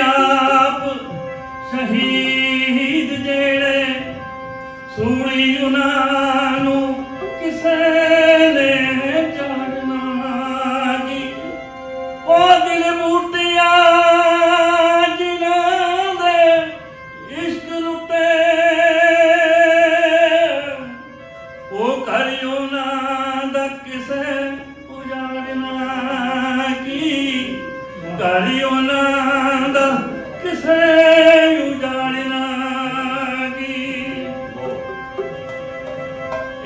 ਆਪ ਸ਼ਹੀਦ ਜਿਹੜੇ ਸੂਲੀ ਨੂੰ ਕਿਸੇ ਨੇ ਜਾਣਨਾ ਉਹ ਦਿਲ ਮੂਰਤੀਆਂ ਜਿਨ੍ਹਾਂ ਦੇ ਇਸ਼ਕ ਰੁੱਤੇ ਉਹ ਕਰਿਓ ਉਹਨਾਂ ਦਾ ਕਿਸੇ ਉਜਾੜਨਾ ਕੀ ਨਾ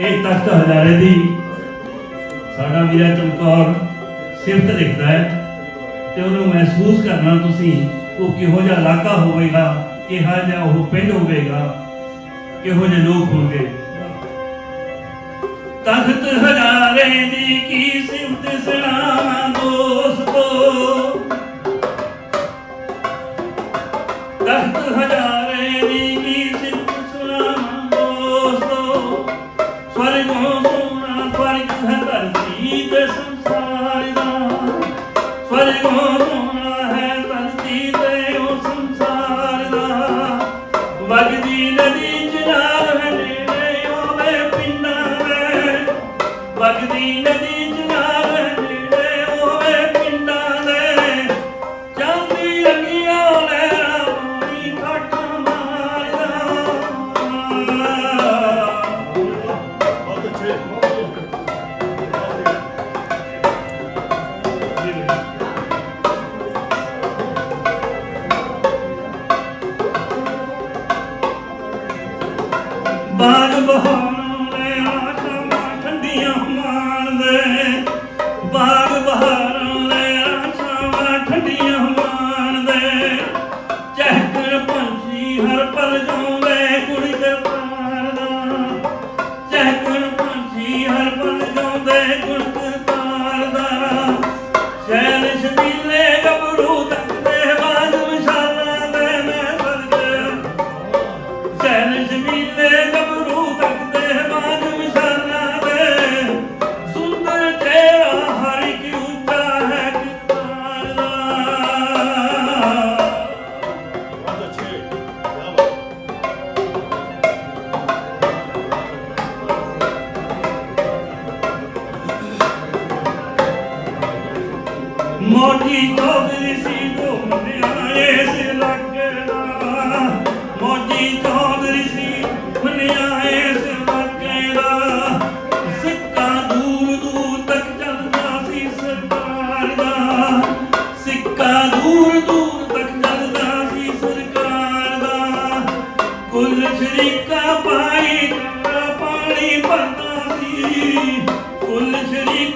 ਇਹ ਤਖਤ ਹਜ਼ਾਰੇ ਦੀ ਸਾਡਾ ਵੀਰਾ ਚਮਕੌਰ ਸਿਫਤ ਲਿਖਦਾ ਹੈ ਤੇ ਉਹਨੂੰ ਮਹਿਸੂਸ ਕਰਨਾ ਤੁਸੀਂ ਉਹ ਕਿਹੋ ਜਿਹਾ ਇਲਾਕਾ ਹੋਵੇਗਾ, ਕਿਹਾ ਜਿਹਾ ਉਹ ਪਿੰਡ ਹੋਵੇਗਾ, ਕਿਹੋ ਜਿਹੇ ਲੋਕ ਹੋਣਗੇ। ਤਖਤ ਹਜ਼ਾਰੇ ਦੀ ਕੀ ਸਿਫਤ ਸੁਣਾਵਾਂ ਦੋਸਤੋ ਦੀ ਨਦੀ ਚਨਾਰ ਹਨੇਰੇ ਹੋਵੇ ਪਿੰਨਾ ਵਗਦੀ ਨਦੀ Oh.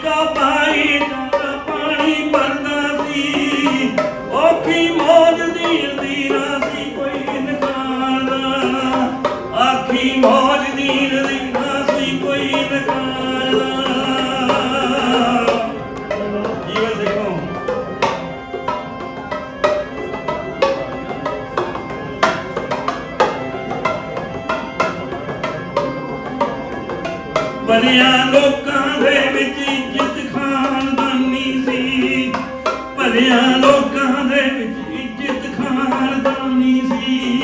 কপাল ਭਲਿਆਂ ਲੋਕਾਂ ਦੇ ਵਿੱਚ ਇੱਜ਼ਤ ਖਾਨਦਾਨੀ ਸੀ। ਭਲਿਆਂ ਲੋਕਾਂ ਦੇ ਵਿੱਚ ਇੱਜ਼ਤ ਖਾਨਦਾਨੀ ਸੀ।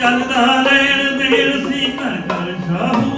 ਚੱਲਦਾ ਲੈਣ ਦੇਣ ਸੀ ਘਰ ਘਰ ਸ਼ਾਹੂ